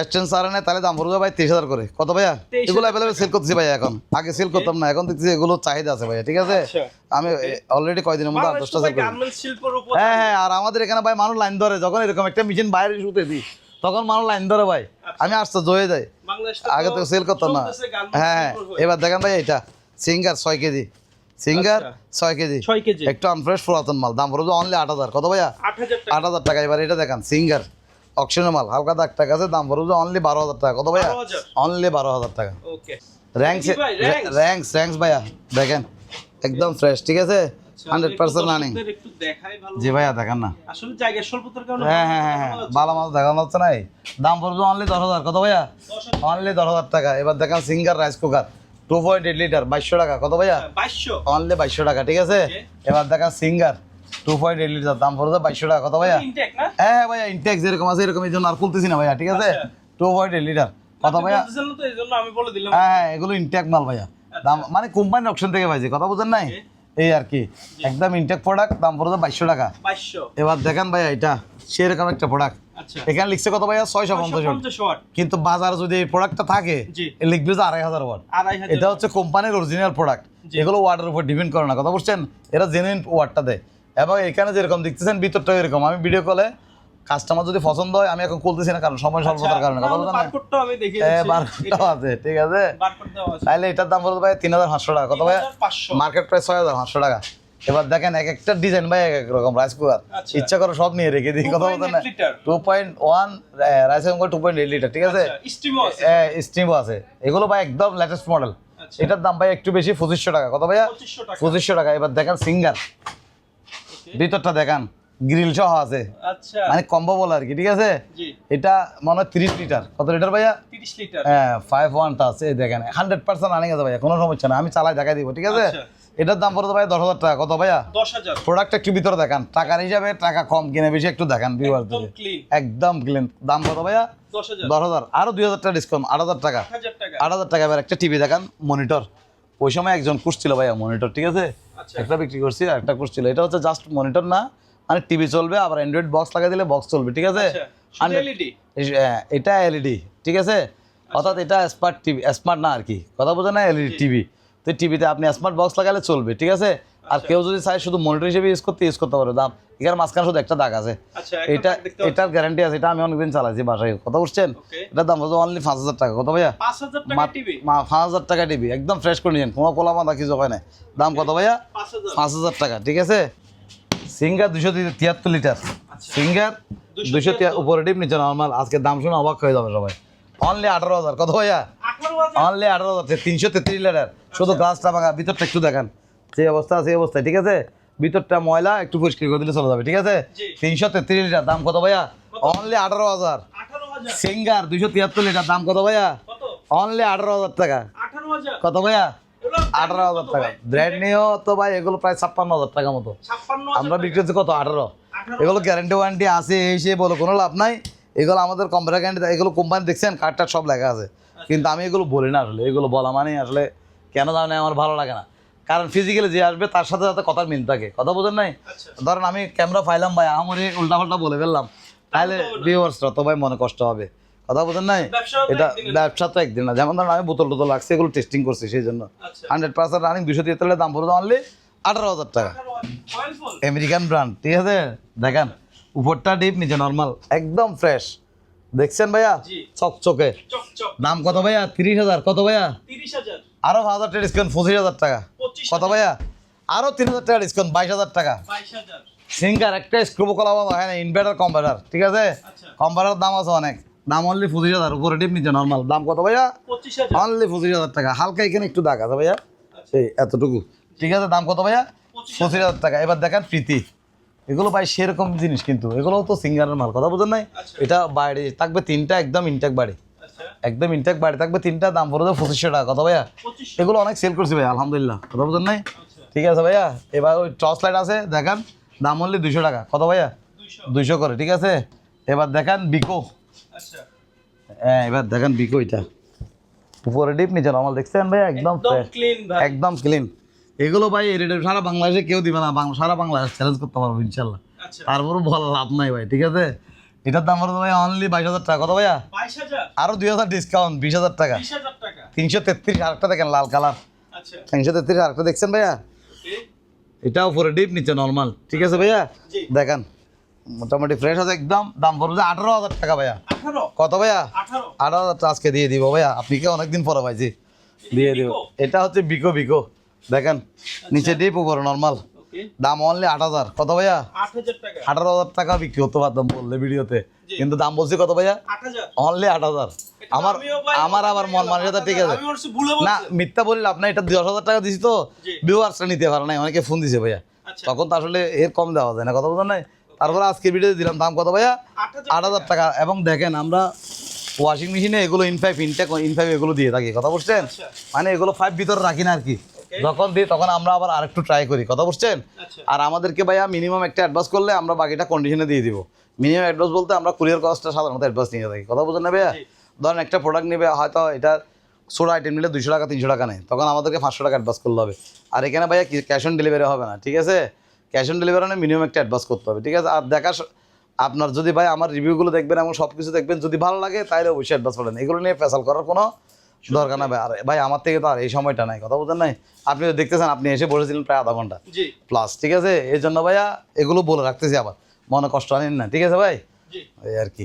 স্ট্যান্ড সারা নেয় তাহলে দাম পড়বে ভাই তেইশ হাজার করে। কত ভাইয়া? এগুলো অ্যাভেলেবেল সেল করতেছি ভাইয়া এখন। আগে সেল করতাম না এখন দেখতেছি এগুলো চাহিদা আছে ভাইয়া ঠিক আছে? আচ্ছা। আমি অলরেডি কয়দিনের মধ্যে আট দশটা সেল করি। হ্যাঁ হ্যাঁ আর আমাদের এখানে ভাই মানুষ লাইন ধরে। যখন এরকম একটা মেশিন বাইরে শুতে দিই তখন মানুষ লাইন ধরে ভাই। আমি আশ্চর্য হয়ে যাই। আগে তো সেল করতাম না। হ্যাঁ হ্যাঁ। এবার দেখেন ভাই এটা। সিঙ্গার ছয় কেজি। সিঙ্গার আচ্ছা। ছয় কেজি। ছয় কেজি। একটু আনফ্রেশ পুরাতন মাল। দাম পড়বে অনলি আট হাজার। কত ভাইয়া? আট হাজার টাকা। এবার এটা দেখেন সিঙ্গার অকশনের মাল। হালকা দাগ টাকা আছে দাম পড়বে অনলি বারো হাজার টাকা। কত ভাইয়া? অনলি বারো হাজার টাকা। র্যাঙ্কস? র্যাঙ্কস র্যাঙ্কস ভাইয়া। দেখেন একদম ফ্রেশ ঠিক আছে? হান্ড্রেড পার্সেন্ট রানিং দেখাই ভালো জি ভাইয়া দেখেন না। হ্যাঁ হ্যাঁ হ্যাঁ হ্যাঁ। ভালো মাছ দেখানো হচ্ছে না এই। দাম পড়বে অনলি দশ হাজার। কত ভাইয়া? অনলি দশ হাজার টাকা। এবার দেখেন Singer rice cooker two point eight litre বাইশশো টাকা। কত ভাইয়া? অনলি বাইশশো। টাকা ঠিক আছে? এবার দেখেন Singer two point eight litre দাম পড়বে বাইশশো টাকা কত ভাইয়া? ইনটেক হ্যাঁ ভাইয়া ইনটেক্স যেরকম আছে এরকম এই জন্য আর খুলতেছি না ভাইয়া ঠিক আছে? আচ্ছা। টু পয়েন্ট এইট লিটার কত ভাইয়া? হ্যাঁ হ্যাঁ এগুলো ইনটেক মাল ভাইয়া। দাম মানে কোম্পানির অপশন থেকে পাইছি কথা বুঝেন নাই? এই আর কি। একদম ইনটেক প্রোডাক্ট দাম পড়বে বাইশশো টাকা। এবার দেখেন ভাইয়া এটা। সেরকম একটা প্রোডাক্ট আচ্ছা। এখানে লিখছে কত ভাইয়া? ছয়শো পঞ্চাশ ওয়াট। কিন্তু বাজারে যদি এই প্রোডাক্টটা থাকে লিখবে যে আড়াই হাজার ওয়াট। এটা হচ্ছে কোম্পানির অরিজিনাল প্রোডাক্ট। এগুলো ওয়াটের উপর ডিপেন্ড করে না কথা বুঝছেন? এরা জেনুইন ওয়াটটা দেয়। এবং এখানে যেরকম দেখতেছেন ভিতরটাও এরকম। আমি ভিডিও কলে কাস্টমার যদি পছন্দ হয় আমি এখন খুলতেছি না কারণ সময় স্বল্পতার কারণে কথা বলছেন আছে ঠিক আছে? তাহলে এটার দাম বলতে ভাই তিন হাজার পাঁচশো টাকা। কত ভাই মার্কেট প্রাইস ছয় হাজার পাঁচশো টাকা। এবার দেখেন এক একটা ডিজাইন ভাই এক এক রকম রাইস কুকার আচ্ছা। ইচ্ছা করে সব নিয়ে রেখে দিই কথা বলতে না। Two point one rice cooker two point eight litre ঠিক আছে? স্টিমও আছে। স্টিমও আছে। এগুলো ভাই একদম লেটেস্ট মডেল আচ্ছা। এটার দাম ভাই একটু বেশি পঁচিশশো টাকা। কত ভাইয়া? পঁচিশশো টাকা। এবার দেখেন সিঙ্গার ভিতরটা দেখান গ্রিল সহ আছে। আচ্ছা। মানে কম্বো বলে আর কি ঠিক আছে? এটা মনে হয় তিরিশ লিটার কত লিটার ভাইয়া? 30 লিটার হ্যাঁ ফাইভ ওয়ানটা আছে দেখেন। হান্ড্রেড পার্সেন্ট রানিং গেছে ভাইয়া কোনো সমস্যা না আমি চালাই দেখাই দিব ঠিক আছে? আচ্ছা। এটার দাম পড়তো ভাই দশ হাজার টাকা। কত ভাইয়া? 10000 প্রোডাক্ট একটু ভিতরে দেখান। টাকার হিসাবে টাকা কম কিনে বেশি একটু দেখান একদম ক্লিন দাম কত ভাইয়া? দশ হাজার। আরও দুই হাজার টাকা ডিসকাউন্ট আট হাজার টাকা। আট হাজার টাকা। এবার একটা টিভি দেখান মনিটর ওই সময় একজন ছিল ভাইয়া মনিটর ঠিক আছে? আচ্ছা। একটা বিক্রি করছি আর একটা ছিল এটা হচ্ছে জাস্ট মনিটর না। মানে টিভি চলবে আবার অ্যান্ড্রয়েড বক্স লাগাই দিলে বক্স চলবে ঠিক আছে? আচ্ছা। এটা এলইডি ঠিক আছে? অর্থাৎ এটা স্মার্ট টিভি স্মার্ট না আর কি। কথা বোঝা না এলইডি টিভি তো টিভিতে আপনি স্মার্ট বক্স লাগালে চলবে ঠিক আছে? আর কেউ যদি চায় শুধু মনিটর হিসেবে ইউজ করতে ইউজ করতে পারে। দাম এখানে মাঝখানে শুধু একটা দাগ আছে। আচ্ছা এটা এটা এটার গ্যারান্টি আছে এটা আমি অনেকদিন চালাইছি বাসায়। কথা বুঝছেন? এটার দাম হচ্ছে অনলি পাঁচ হাজার টাকা। কত ভাইয়া? 5000 টাকা মাত- টিভি? মা- পাঁচ হাজার টাকা টিভি। একদম ফ্রেশ করে নিয়েন। কোনো কোলা বাঁধা কিছু হয় না। দাম কত ভাইয়া? পাঁচ হাজার। টাকা ঠিক আছে? সিঙ্গার দুশো তিয়াত্তর লিটার। সিঙ্গার দুশো উপরে ডিপ নিচে নর্মাল আজকে দাম শুনে অবাক হয়ে যাবে সবাই। অনলি আঠারো হাজার। কত ভাইয়া? 18000 অনলি আঠারো হাজার তিনশো তেত্রিশ লিটার। শুধু গ্লাসটা ভাঙা ভিতরটা একটু দেখান। যে অবস্থা সেই অবস্থায় ঠিক আছে? ভিতরটা ময়লা একটু পরিষ্কার করে দিলে চলে যাবে ঠিক আছে? তিনশো তেত্রিশ লিটার দাম কত ভাইয়া? অনলি আঠারো হাজার। সিঙ্গার দুশো তিয়াত্তর লিটার দাম কত ভাইয়া? অনলি আঠারো হাজার টাকা। কত ভাইয়া? আঠারো হাজার টাকা। ব্র্যান্ড নিয়েও তো ভাই এগুলো প্রায় ছাপ্পান্ন হাজার টাকা মতো। আমরা বিক্রি হচ্ছে কত? আঠারো। এগুলো গ্যারান্টি ওয়ারেন্টি আছে এই সে বলো কোনো লাভ নাই। এগুলো আমাদের কোম্পানি গ্যারান্টি এগুলো কোম্পানি দেখছেন কার্ডটা সব লেখা আছে। কিন্তু আমি এগুলো বলি না আসলে এগুলো বলা মানে আসলে কেন জানি আমার ভালো লাগে না। কারণ ফিজিক্যালি যে আসবে তার সাথে সাথে কথার মিল থাকে। কথা বোঝেন নাই? আচ্ছা ধরেন আমি ক্যামেরা ফাইলাম ভাই আমার উল্টা পাল্টা বলে ফেললাম। তাহলে ভিউয়ার্সরা তো ভাই মনে কষ্ট হবে। কথা বোঝেন নাই? এটা ব্যবসা তো একদিন না। যেমন ধরেন আমি বোতল টোতল রাখছি এগুলো টেস্টিং করছি সেই জন্য। আচ্ছা। হান্ড্রেড পার্সেন্ট রানিং দুশো তিয়াত্তরের দাম পড়বে অনলি আঠারো হাজার টাকা। আমেরিকান ব্র্যান্ড ঠিক আছে? দেখেন উপরটা ডিপ নিচে নর্মাল একদম ফ্রেশ দেখছেন ভাইয়া। চকচকে। দাম কত ভাইয়া? তিরিশ হাজার। কত ভাইয়া? 30000 আরও হাজার টাকা ডিসকাউন্ট পঁচিশ হাজার টাকা। কত ভাইয়া? আরও তিন হাজার টাকা ডিসকাউন্ট বাইশ হাজার টাকা। সিঙ্গার একটা স্ক্রুব কলা হয় না ইনভার্টার কম্পিউটার ঠিক আছে? আচ্ছা। কম্পিউটার দাম আছে অনেক। দাম অনলি পঁচিশ হাজার উপরে ডিপ নিচে নর্মাল দাম কত ভাইয়া? অনলি পঁচিশ হাজার টাকা। হালকা এখানে একটু দাগ আছে ভাইয়া। এই এতটুকু। ঠিক আছে দাম কত ভাইয়া? পঁচিশ হাজার টাকা। এবার দেখেন প্রীতি। এগুলো ভাই সেরকম জিনিস কিন্তু এগুলো তো সিঙ্গারের মাল কথা বুঝেন নাই? আচ্ছা। এটা বাইরে থাকবে তিনটা একদম ইনটেক বাড়ি। আচ্ছা। একদম ইনটেক বাড়ি থাকবে তিনটা দাম পড়বে পঁচিশশো টাকা কথা ভাইয়া? এগুলো অনেক সেল করছি ভাই আলহামদুলিল্লাহ কথা বুঝেন নাই? আচ্ছা। ঠিক আছে ভাইয়া এবার ওই টর্চ লাইট আছে দেখান দাম হলে দুশো টাকা কত ভাইয়া? দুইশো। দুইশো করে ঠিক আছে? এবার দেখান বিকো হ্যাঁ এবার দেখেন বিকো এটা। উপরে ডিপ নিচে নর্মাল দেখছেন ভাই একদম একদম ক্লিন এগুলো ভাই এই রেটে সারা বাংলাদেশে কেউ দিবে না। বাংলা সারা বাংলাদেশ চ্যালেঞ্জ করতে পারব ইনশাল্লাহ। আচ্ছা। তারপরও ভালো লাভ নাই ভাই ঠিক আছে? এটার দাম পড়বে ভাই অনলি বাইশ হাজার টাকা। কত ভাইয়া? আরও দুই হাজার ডিসকাউন্ট বিশ হাজার টাকা। তিনশো তেত্রিশ আরেকটা দেখেন লাল কালার আচ্ছা। তিনশো তেত্রিশ আরেকটা দেখছেন ভাইয়া? এটাও উপরে ডিপ নিচে নর্মাল ঠিক আছে ভাইয়া? দেখেন মোটামুটি ফ্রেশ আছে একদম দাম পড়বে আঠারো হাজার টাকা ভাইয়া। কত ভাইয়া? আঠারো। হাজার টাকা আজকে দিয়ে দিব ভাইয়া। আপনি কি অনেকদিন পরে পাইছি দিয়ে দিব। এটা হচ্ছে বিকো বিকো দেখেন নিচে ডিপ উপরে নর্মাল দাম অনলি আট হাজার। কত ভাইয়া? আঠারো হাজার টাকা বিক্রি হতে পারতাম বললে ভিডিওতে। কিন্তু দাম বলছি কত ভাইয়া? অনলি আট হাজার। আমার আমার আবার মন মানসিকতা ঠিক আছে। না মিথ্যা বললে আপনার এটা দশ হাজার টাকা দিছি তো। ভিউয়ার্সটা নিতে পারে নাই অনেকে ফোন দিছে ভাইয়া। আচ্ছা। তখন তো আসলে এর কম দেওয়া যায় না কথা বলতে নাই? তারপরে আজকে ভিডিও দিলাম দাম কত ভাইয়া? আট হাজার টাকা। এবং দেখেন আমরা ওয়াশিং মেশিনে এগুলো ইনফাইভ ইনটেক ইনফাইভ এগুলো দিয়ে থাকি কথা বুঝছেন? আচ্ছা। মানে এগুলো ফাইভ ভিতরে রাখি না আর কি. যখন দিই তখন আমরা আবার আরেকটু ট্রাই করি কথা বুঝছেন? আচ্ছা। আর আমাদেরকে ভাইয়া মিনিমাম একটা অ্যাডভান্স করলে আমরা বাকিটা কন্ডিশনে দিয়ে দিব। মিনিমাম অ্যাডভান্স বলতে আমরা কুরিয়ার কস্টটা সাধারণত অ্যাডভান্স নিয়ে থাকি কথা বুঝছেন না ভাইয়া। ধরেন একটা প্রোডাক্ট নেবে হয়তো এটা ছোটো আইটেম নিলে দুশো টাকা তিনশো টাকা নেয় তখন আমাদেরকে পাঁচশো টাকা অ্যাডভান্স করতে হবে। আর এখানে ভাইয়া ক্যাশ অন ডেলিভারি হবে না ঠিক আছে? ক্যাশ অন ডেলিভারি মানে মিনিমাম একটা অ্যাডভান্স করতে হবে ঠিক আছে? আর দেখা আপনার যদি ভাই আমার রিভিউগুলো দেখবেন এবং সব কিছু দেখবেন যদি ভালো লাগে তাহলে অবশ্যই অ্যাডভান্স করেন। এগুলো নিয়ে ফেসাল করার কোনো দরকার না ভাই। আর ভাই আমার থেকে তো আর এই সময়টা নাই কথা বলতেন নাই? আপনি তো দেখতেছেন আপনি এসে বসেছিলেন প্রায় আধা ঘণ্টা। প্লাস ঠিক আছে? এই জন্য ভাইয়া এগুলো বলে রাখতেছি আবার। মনে কষ্ট আনেন না ঠিক আছে ভাই? আর কি।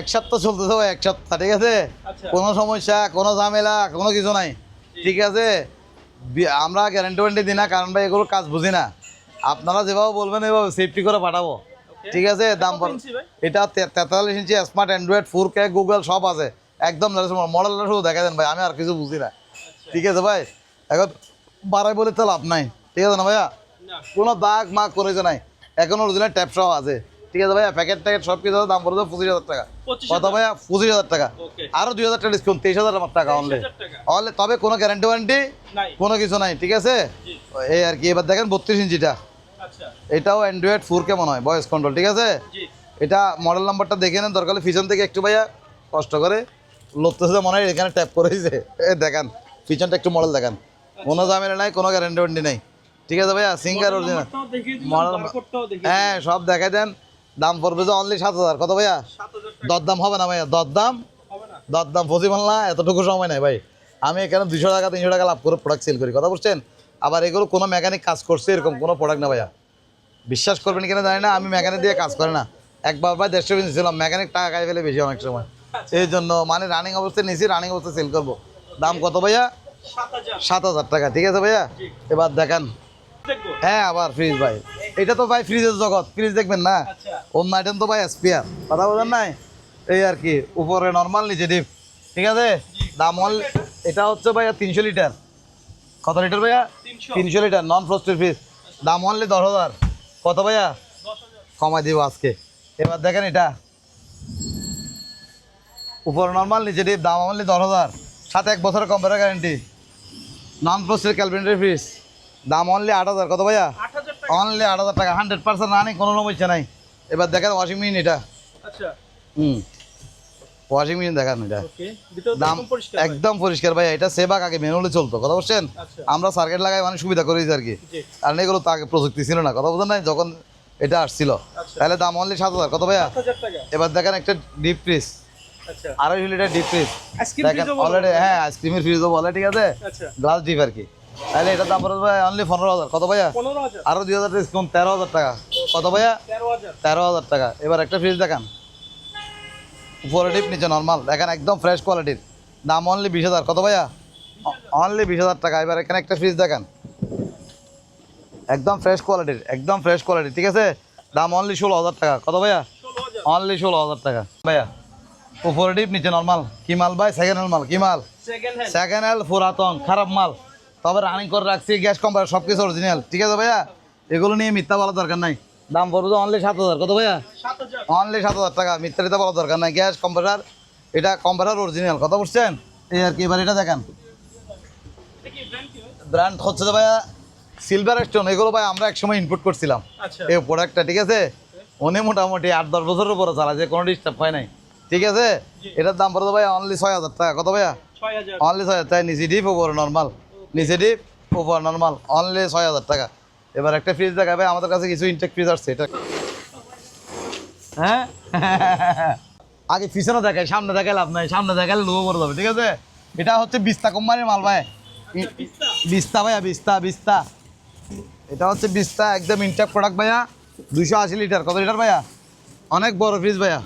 এক সপ্তাহ চলতেছে ভাই এক সপ্তাহ ঠিক আছে? আচ্ছা। কোনো সমস্যা কোনো ঝামেলা কোনো কিছু নাই ঠিক আছে? আমরা গ্যারান্টি ওয়ারেন্টি দিই না কারণ ভাই এগুলো কাজ বুঝি না। আপনারা যেভাবে বলবেন এভাবে সেফটি করে পাঠাবো. ঠিক আছে দাম পড়-? এটা তেতাল্লিশ inch smart Android four K Google সব আছে। একদম মডেলটা শুধু দেখা দেন ভাই আমি আর কিছু বুঝি না। ঠিক আছে ভাই এখন বাড়াই বলে তো লাভ নাই। ঠিক আছে না ভাইয়া? কোনো দাগ মাগ করেছে নাই। এখন অরিজিনাল ট্যাপ সব আছে। ঠিক আছে ভাইয়া প্যাকেট ট্যাকেট সব কিছু দাম পড়বে পঁচিশ হাজার টাকা। কত ভাইয়া পঁচিশ হাজার টাকা। আরও দুই হাজার টাকা ডিসকাউন্ট তেইশ হাজার টাকা অনলি অনলি তবে কোনো গ্যারান্টি ওয়ারেন্টি কোনো কিছু নাই ঠিক আছে? এই আর কি এবার দেখেন বত্রিশ ইঞ্চিটা। আচ্ছা এটাও অ্যান্ড্রয়েড ফোর কে মনে হয় ভয়েস কন্ট্রোল ঠিক আছে? এটা মডেল নাম্বারটা দেখে নেন দরকার পিছন থেকে একটু ভাইয়া কষ্ট করে। লড়তেছে মনে হয় এখানে ট্যাপ করেছে। এ দেখান পিছনটা একটু মডেল দেখান। কোনো ঝামেলা নাই কোনো গ্যারান্টি ওয়ারেন্টি নাই। ঠিক আছে ভাইয়া সিঙ্গার অরিজিনাল মডেল হ্যাঁ সব দেখাই দেন। দাম পড়বে যে অনলি সাত হাজার। কত ভাইয়া? দরদাম হবে না ভাইয়া দরদাম? দরদাম পঁচিশ না এতটুকু সময় নাই ভাই। আমি এখানে দুশো টাকা তিনশো টাকা লাভ করে প্রোডাক্ট সেল করি কথা বুঝছেন? আবার এগুলো কোনো মেকানিক কাজ করছে এরকম কোনো প্রোডাক্ট না ভাইয়া। বিশ্বাস করবেন কিনা জানি না আমি মেকানিক দিয়ে কাজ করি না। একবার ভাই দেড়শো পিস ছিলাম মেকানিক টাকা খাই ফেলে বেশি অনেক সময়। এই জন্য মানে রানিং অবস্থায় নিয়েছি রানিং অবস্থায় সেল করব। দাম কত ভাইয়া? সাত হাজার। টাকা ঠিক আছে ভাইয়া? এবার দেখান। হ্যাঁ আবার ফ্রিজ ভাই। এটা তো ভাই ফ্রিজের জগৎ ফ্রিজ দেখবেন না? আচ্ছা। অন্য আইটেম তো ভাই স্পিয়ার কথা বলেন নাই? এই আর কি উপরে নর্মাল নিচে ডিপ ঠিক আছে? দাম অল এটা হচ্ছে ভাইয়া তিনশো লিটার। কত লিটার ভাইয়া? তিনশো। তিনশো লিটার নন ফ্রস্টের ফ্রিজ দাম অনলি দশ হাজার। কত ভাইয়া? কমাই দিব আজকে। এবার দেখেন এটা। উপর নর্মাল নিচে ডিপ দাম অনলি দশ হাজার। সাথে এক বছরের computer guarantee non frosted calculator fridge দাম অনলি আট হাজার। কত ভাইয়া? অনলি আট হাজার টাকা। হান্ড্রেড পার্সেন্ট রানিং কোনো সমস্যা নাই। এবার দেখেন ওয়াশিং মেশিন এটা। আচ্ছা। হুম। ওয়াশিং মেশিন দেখান এটা। দাম একদম পরিষ্কার ভাই। এটা সেবাক আগে ম্যানুয়ালি চলতো কথা বলছেন? আচ্ছা। আমরা সার্কিট লাগাই মানে সুবিধা করেছি আর কি। কারণ এগুলো তো আগে প্রযুক্তি ছিল না কথা বলছেন না যখন এটা আসছিল। আচ্ছা। তাহলে দাম অনলি সাত হাজার কত ভাইয়া? এবার দেখেন একটা ডিপ ফ্রিজ আচ্ছা। আড়াইশো লিটার ডিপ ফ্রিজ দেখেন। অলরেডি হ্যাঁ আইসক্রিমের ফ্রিজও বলে ঠিক আছে? আচ্ছা। গ্লাস ডিপ আর কি। তাহলে এটার দাম পড়বে ভাই অনলি পনেরো হাজার কত ভাইয়া? পনেরো হাজার। আরও দুই হাজার ডিসকাউন্ট তেরো হাজার টাকা। কত ভাইয়া? তেরো হাজার। টাকা। এবার একটা ফ্রিজ দেখান। উপরে নিচে নর্মাল দেখেন একদম ফ্রেশ কোয়ালিটির দাম অনলি বিশ হাজার। কত ভাইয়া? অনলি বিশ হাজার টাকা। এবার এখানে একটা ফ্রিজ দেখান। একদম ফ্রেশ কোয়ালিটির একদম ফ্রেশ কোয়ালিটি ঠিক আছে? দাম অনলি ষোলো হাজার টাকা। কত ভাইয়া? অনলি ষোলো হাজার টাকা। ভাইয়া উপরে ডিপ নিচে নর্মাল কি মাল ভাই? সেকেন্ড হ্যান্ড মাল। কি মাল? সেকেন্ড হ্যান্ড পুরাতন খারাপ মাল। তবে রানিং করে রাখছি গ্যাস কোম্পানি সব কিছু অরিজিনাল ঠিক আছে ভাইয়া? এগুলো নিয়ে মিথ্যা বলার দরকার নাই। দাম পড়বে তো অনলি সাত হাজার। কত ভাইয়া? অনলি সাত হাজার টাকা। মিথ্যা দিতে বলার দরকার নাই। গ্যাস কম্পিউটার এটা কম্পিউটার অরিজিনাল কথা বুঝছেন? এই আর কি এবার এটা দেখেন। ব্র্যান্ড হচ্ছে তো ভাইয়া সিলভার স্টোন এগুলো ভাই আমরা একসময় ইনপুট করছিলাম। আচ্ছা। এই প্রোডাক্টটা ঠিক আছে? উনি মোটামুটি আট দশ বছরের উপরে চালাচ্ছে কোনো ডিস্টার্ব হয় নাই। ঠিক আছে? এটার দাম পড়ে তো ভাই অনলি ছয় হাজার টাকা। কত ভাইয়া? অনলি ছয় হাজার। টাকা নিচে ডিপ উপর নর্মাল নিচে ডিপ উপর নর্মাল অনলি ছয় হাজার টাকা। এবার একটা ফ্রিজ দেখাবে আমাদের কাছে কিছু ইনটেক ফ্রিজ আসছে এটা হ্যাঁ? আগে পিছনে দেখায় সামনে দেখায় লাভ নাই সামনে দেখালে লোভ পড়ে যাবে ঠিক আছে? এটা হচ্ছে বিস্তা কোম্পানির মাল ভাই। ই- বিস্তা? ভাইয়া বিস্তা বিস্তা। এটা হচ্ছে বিস্তা একদম ইনটেক প্রোডাক্ট ভাইয়া। দুশো আশি লিটার কত লিটার ভাইয়া? অনেক বড় ফ্রিজ ভাইয়া।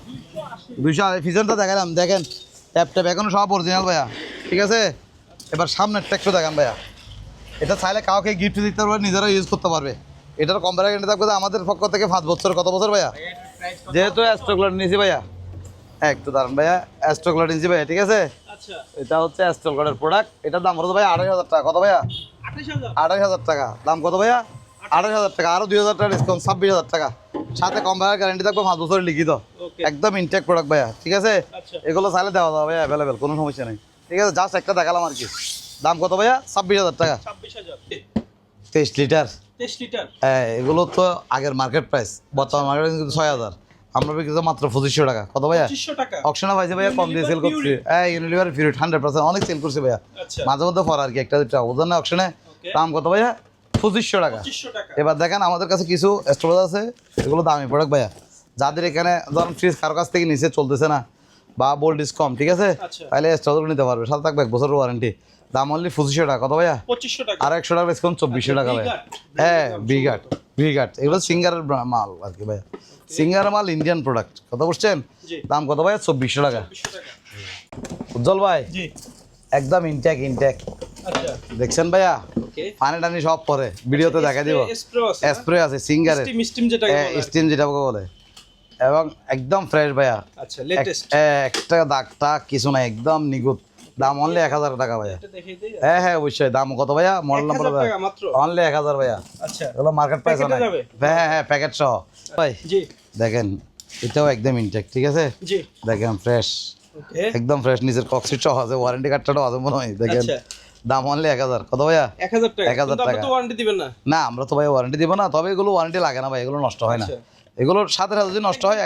দুশো আশি ফ্রিজনটা দেখালাম দেখেন। ট্যাপ ট্যাপ এখনও সব অরিজিনাল ভাইয়া ঠিক আছে? এবার সামনের ট্যাক্সও দেখান ভাইয়া। এটা চাইলে কাউকে গিফট দিতে পারবে নিজেরা ইউজ করতে পারবে। এটার কম্পারে গ্যারান্টি থাকবে আমাদের পক্ষ থেকে পাঁচ বছর কত বছর ভাইয়া? যেহেতু অ্যাস্ট্রোগ্লাড নিয়েছি ভাইয়া। হ্যাঁ, একটু দাঁড়ান ভাইয়া অ্যাস্ট্রোগ্লাড নিয়েছি ভাইয়া ঠিক আছে? আচ্ছা। এটা হচ্ছে অ্যাস্ট্রোগ্লাডের প্রোডাক্ট এটার দাম হতো ভাইয়া? আড়াই হাজার টাকা। কত ভাইয়া? আড়াই হাজার টাকা। দাম কত ভাইয়া? আড়াই হাজার টাকা। আরও দুই হাজার টাকা ডিসকাউন্ট ছাব্বিশ হাজার টাকা। সাথে কম ভাইয়া গ্যারান্টি থাকবে পাঁচ বছরের লিখিত। একদম ইনটেক প্রোডাক্ট ভাইয়া ঠিক আছে? আচ্ছা। এগুলো চাইলে দেওয়া যাবে ভাইয়া অ্যাভেলেবেল কোনো সমস্যা নেই। ঠিক আছে জাস্ট একটা দেখালাম আর কি। দাম কত ভাইয়া? ছাব্বিশ হাজার টাকা। তেইশ লিটার? লিটার। হ্যাঁ এগুলো তো আগের মার্কেট প্রাইস বর্তমান মার্কেট কিন্তু ছয় হাজার। আমরা বিক্রি মাত্র পঁচিশশো টাকা। কত ভাইয়া? অপশনে পাইছে ভাইয়া কম দিয়ে সেল করছি। হ্যাঁ ইউনিলিভার ফিউরিট হান্ড্রেড পার্সেন্ট অনেক সেল করছে ভাইয়া। আচ্ছা। মাঝে মধ্যে পর আর কি একটা দুটা ওজন না অপশনে দাম কত ভাইয়া? পঁচিশশো টাকা। এবার দেখেন আমাদের কাছে কিছু স্টোরেজ আছে। এগুলো দামি প্রোডাক্ট ভাইয়া। যাদের এখানে ধরুন ফ্রিজ কারও কাছ থেকে নিচে চলতেছে না। বা বোল্ড বোল্ডিস কম ঠিক আছে? আচ্ছা। তাহলে স্টোরেজ নিতে পারবে। সাথে থাকবে এক বছরের ওয়ারেন্টি দাম অনলি পঁচিশশো টাকা কত ভাইয়া? পঁচিশশো টাকা। আর একশো টাকা ডিসকাউন্ট চব্বিশশো টাকা ভাইয়া। V-Guard, হ্যাঁ বিঘাট বিঘাট এগুলো সিঙ্গারের মাল আর কি ভাইয়া। সিঙ্গারের মাল ইন্ডিয়ান প্রোডাক্ট কথা বুঝছেন দাম কত ভাইয়া? চব্বিশশো টাকা। উজ্জ্বল ভাই একদম ইনটেক ইনটেক আচ্ছা। দেখছেন ভাইয়া? পানি টানি সব পরে। ভিডিওতে দেখা দিব। স্প্রে আছে না? সিঙ্গারের। স্টিম যেটা স্টিম বলে এবং একদম ফ্রেশ ভাইয়া। আচ্ছা এ, একটা দাগ টাগ কিছু নাই একদম নিগুত দাম অনলি এক হাজার টাকা ভাইয়া। হ্যাঁ হ্যাঁ অবশ্যই। দাম কত ভাইয়া? মডেল 1000 নাম্বার অনলি এক হাজার ভাইয়া। আচ্ছা। এগুলো মার্কেট প্রাইস অনেক। হ্যাঁ হ্যাঁ প্যাকেট সহ। ভাই দেখেন এটাও একদম ইনটেক ঠিক আছে? দেখেন ফ্রেশ একদম ফ্রেশ নিচের কক্সিট সহ আছে ওয়ারেন্টি কার্ডটাও আছে মনে হয় দেখেন। আচ্ছা। দাম অনলি এক হাজার। কত ভাইয়া? এক হাজার টাকা। 1000 কিন্তু টাকা। ওয়ারেন্টি দিবেন না। না আমরা তো ভাই ওয়ারেন্টি দিব না তবে এগুলো ওয়ারেন্টি লাগে না ভাই এগুলো নষ্ট হয় না। আচ্ছা। এগুলোর সাথে সাথে যদি নষ্ট হয়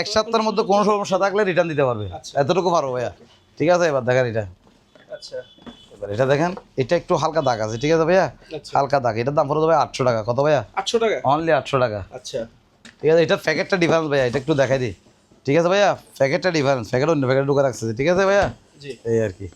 এক সপ্তাহের মধ্যে কোনো সমস্যা থাকলে রিটার্ন দিতে পারবে। আচ্ছা। এতটুকু পারব ভাইয়া। ঠিক আছে এবার দেখেন এটা। আচ্ছা। এবার এটা দেখেন এটা একটু হালকা দাগ আছে ঠিক আছে ভাইয়া? আচ্ছা। হালকা দাগ এটার দাম পড়ে যাবে আটশো টাকা। কত ভাইয়া? আটশো টাকা? অনলি আটশো টাকা। আচ্ছা। ঠিক আছে এটার প্যাকেটটা ডিফারেন্স ভাইয়া এটা একটু দেখাই দিই। ঠিক আছে ভাইয়া? প্যাকেটটা ডিফারেন্স প্যাকেট অন্য প্যাকেট ঢুকে রাখছে ঠিক আছে ভাইয়া? এই আর কি।